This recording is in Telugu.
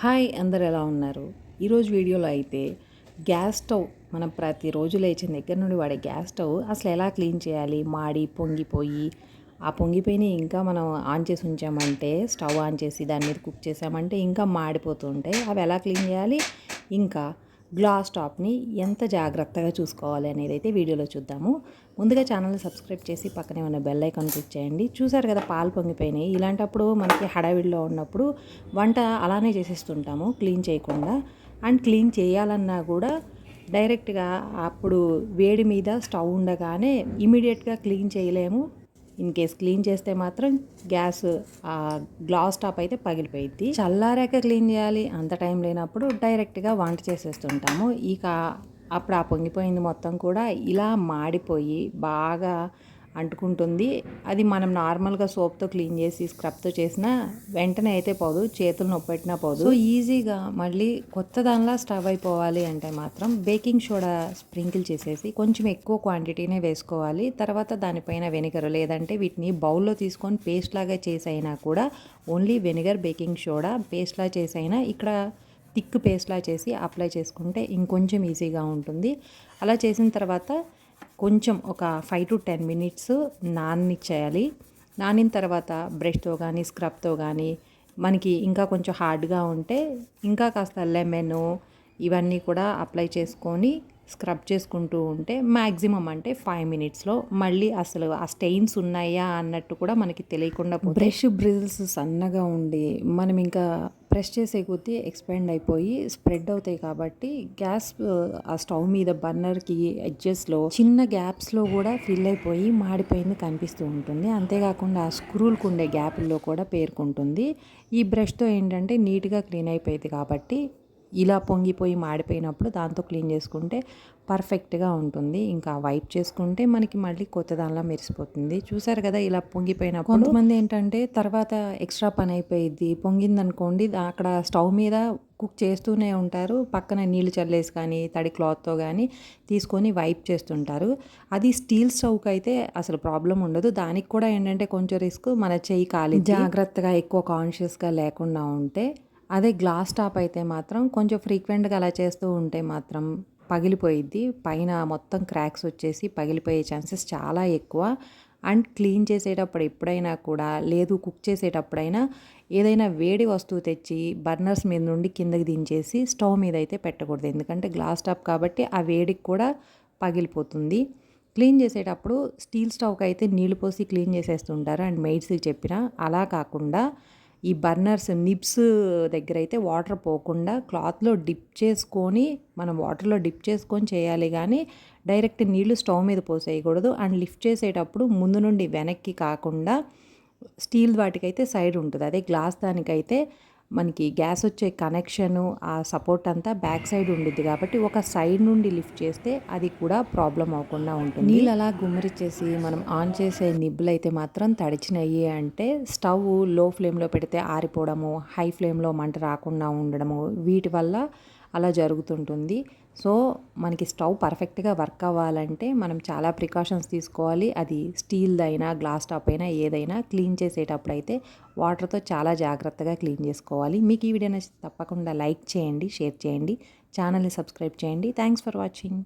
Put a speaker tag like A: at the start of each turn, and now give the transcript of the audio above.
A: హాయ్ అందరు ఎలా ఉన్నారు? ఈరోజు వీడియోలో అయితే గ్యాస్ స్టవ్ మనం ప్రతిరోజు లేచిన దగ్గర నుండి వాడే గ్యాస్ స్టవ్ అసలు ఎలా క్లీన్ చేయాలి? మాడి పొంగిపోయి ఆ పొంగిపోయిన ఇంకా మనం ఆన్ చేసి ఉంచామంటే స్టవ్ ఆన్ చేసి దాని మీద కుక్ చేసామంటే ఇంకా మాడిపోతూ ఉంటాయి. అవి ఎలా క్లీన్ చేయాలి? ఇంకా గ్లాస్ టాప్ని ఎంత జాగ్రత్తగా చూసుకోవాలి అనేది అయితే వీడియోలో చూద్దాము. ముందుగా ఛానల్ని సబ్స్క్రైబ్ చేసి పక్కనే ఉన్న బెల్ ఐకాన్ క్లిక్ చేయండి. చూసారు కదా పాలు పొంగిపోయినాయి. ఇలాంటప్పుడు మనకి హడావిడిలో ఉన్నప్పుడు వంట అలానే చేసేస్తుంటాము క్లీన్ చేయకుండా. అండ్ క్లీన్ చేయాలన్నా కూడా డైరెక్ట్గా అప్పుడు వేడి మీద స్టవ్ ఉండగానే ఇమీడియట్గా క్లీన్ చేయలేము. ఇన్ కేస్ క్లీన్ చేస్తే మాత్రం గ్యాస్ ఆ గ్లాస్ టాప్ అయితే పగిలిపోయింది చల్లారాక క్లీన్ చేయాలి. అంత టైం లేనప్పుడు డైరెక్ట్గా వంట చేసేస్తుంటాము. ఇక అప్పుడు ఆ పొంగిపోయింది మొత్తం కూడా ఇలా మాడిపోయి బాగా అంటుకుంటుంది. అది మనం నార్మల్గా సోప్తో క్లీన్ చేసి స్క్రబ్తో చేసినా వెంటనే అయితే పోదు చేతులు నొప్పెట్టినా పోదు. సో ఈజీగా మళ్ళీ కొత్త దానిలా స్టవ్ అయిపోవాలి అంటే మాత్రం బేకింగ్ సోడా స్ప్రింకిల్ చేసేసి కొంచెం ఎక్కువ క్వాంటిటీనే వేసుకోవాలి. తర్వాత దానిపైన వెనిగర్ లేదంటే వీటిని బౌల్లో తీసుకొని పేస్ట్ లాగా చేసైనా కూడా ఓన్లీ వెనిగర్ బేకింగ్ సోడా పేస్ట్లా చేసైనా ఇక్కడ థిక్ పేస్ట్లా చేసి అప్లై చేసుకుంటే ఇంకొంచెం ఈజీగా ఉంటుంది. అలా చేసిన తర్వాత కొంచెం ఒక ఫైవ్ టు టెన్ మినిట్స్ నాననిచ్చేయాలి. నానిన తర్వాత బ్రష్తో కానీ స్క్రబ్తో కానీ మనకి ఇంకా కొంచెం హార్డ్గా ఉంటే ఇంకా కాస్త లెమన్ ఇవన్నీ కూడా అప్లై చేసుకొని స్క్రబ్ చేసుకుంటూ ఉంటే మ్యాక్సిమం అంటే ఫైవ్ మినిట్స్లో మళ్ళీ అసలు ఆ స్టెయిన్స్ ఉన్నాయా అన్నట్టు కూడా మనకి తెలియకుండా బ్రష్ బ్రిల్స్ సన్నగా ఉండి మనం ఇంకా ప్రెస్ చేసే కొద్దీ ఎక్స్పాండ్ అయిపోయి స్ప్రెడ్ అవుతాయి కాబట్టి గ్యాస్ ఆ స్టవ్ మీద బర్నర్కి ఎడ్జెస్లో చిన్న గ్యాప్స్లో కూడా ఫిల్ అయిపోయి మాడిపోయింది కనిపిస్తూ ఉంటుంది. అంతేకాకుండా ఆ స్క్రూలకు ఉండే గ్యాప్ల్లో కూడా పేర్కొంటుంది. ఈ బ్రష్తో ఏంటంటే నీట్గా క్లీన్ అయిపోయింది కాబట్టి ఇలా పొంగిపోయి మాడిపోయినప్పుడు దాంతో క్లీన్ చేసుకుంటే పర్ఫెక్ట్గా ఉంటుంది. ఇంకా వైప్ చేసుకుంటే మనకి మళ్ళీ కొత్త దానిలా మెరిసిపోతుంది. చూసారు కదా ఇలా పొంగిపోయినప్పుడు. కొంతమంది ఏంటంటే తర్వాత ఎక్స్ట్రా పని అయిపోయింది పొంగిందనుకోండి అక్కడ స్టవ్ మీద కుక్ చేస్తూనే ఉంటారు. పక్కన నీళ్ళు చల్లేసి కానీ తడి క్లాత్తో కానీ తీసుకొని వైప్ చేస్తుంటారు. అది స్టీల్ స్టవ్కి అయితే అసలు ప్రాబ్లం ఉండదు. దానికి కూడా ఏంటంటే కొంచెం రిస్క్ మన చెయ్యి కాలి జాగ్రత్తగా ఎక్కువ కాన్షియస్గా లేకుండా ఉంటే అదే గ్లాస్ టాప్ అయితే మాత్రం కొంచెం ఫ్రీక్వెంట్గా అలా చేస్తూ ఉంటే మాత్రం పగిలిపోయిద్ది. పైన మొత్తం క్రాక్స్ వచ్చేసి పగిలిపోయే ఛాన్సెస్ చాలా ఎక్కువ. అండ్ క్లీన్ చేసేటప్పుడు ఎప్పుడైనా కూడా లేదు కుక్ చేసేటప్పుడైనా ఏదైనా వేడి వస్తువు తెచ్చి బర్నర్స్ మీద నుండి కిందకి దించేసి స్టవ్ మీద అయితే పెట్టకూడదు. ఎందుకంటే గ్లాస్ టాప్ కాబట్టి ఆ వేడికి కూడా పగిలిపోతుంది. క్లీన్ చేసేటప్పుడు స్టీల్ స్టవ్కి అయితే నీళ్ళు పోసి క్లీన్ చేసేస్తుంటారు. అండ్ మెయిడ్స్కి చెప్పిన అలా కాకుండా ఈ బర్నర్స్ నిబ్స్ దగ్గర అయితే వాటర్ పోకుండా క్లాత్లో డిప్ చేసుకొని మనం వాటర్లో డిప్ చేసుకొని చేయాలి కానీ డైరెక్ట్ నీళ్ళు స్టవ్ మీద పోసేయకూడదు. అండ్ లిఫ్ట్ చేసేటప్పుడు ముందు నుండి వెనక్కి కాకుండా స్టీల్ వాటికైతే సైడ్ ఉంటుంది. అదే గ్లాస్ దానికైతే మనకి గ్యాస్ వచ్చే కనెక్షను ఆ సపోర్ట్ అంతా బ్యాక్ సైడ్ ఉండిద్ది కాబట్టి ఒక సైడ్ నుండి లిఫ్ట్ చేస్తే అది కూడా ప్రాబ్లం అవ్వకుండా ఉంటుంది. నీళ్ళు అలా గుమ్మరిచ్చేసి మనం ఆన్ చేసే నిబ్బులు అయితే మాత్రం తడిచినయ్యి అంటే స్టవ్లో ఫ్లేమ్లో పెడితే ఆరిపోవడము హై ఫ్లేమ్లో మంట రాకుండా ఉండడము వీటి వల్ల అలా జరుగుతుంటుంది. సో మనకి స్టవ్ పర్ఫెక్ట్గా వర్క్ అవ్వాలంటే మనం చాలా ప్రికాషన్స్ తీసుకోవాలి. అది స్టీల్దైనా గ్లాస్ టాప్ అయినా ఏదైనా క్లీన్ చేసేటప్పుడు అయితే వాటర్తో చాలా జాగ్రత్తగా క్లీన్ చేసుకోవాలి. మీకు ఈ వీడియో నచ్చితే తప్పకుండా లైక్ చేయండి షేర్ చేయండి ఛానల్ని సబ్స్క్రైబ్ చేయండి. Thanks for watching.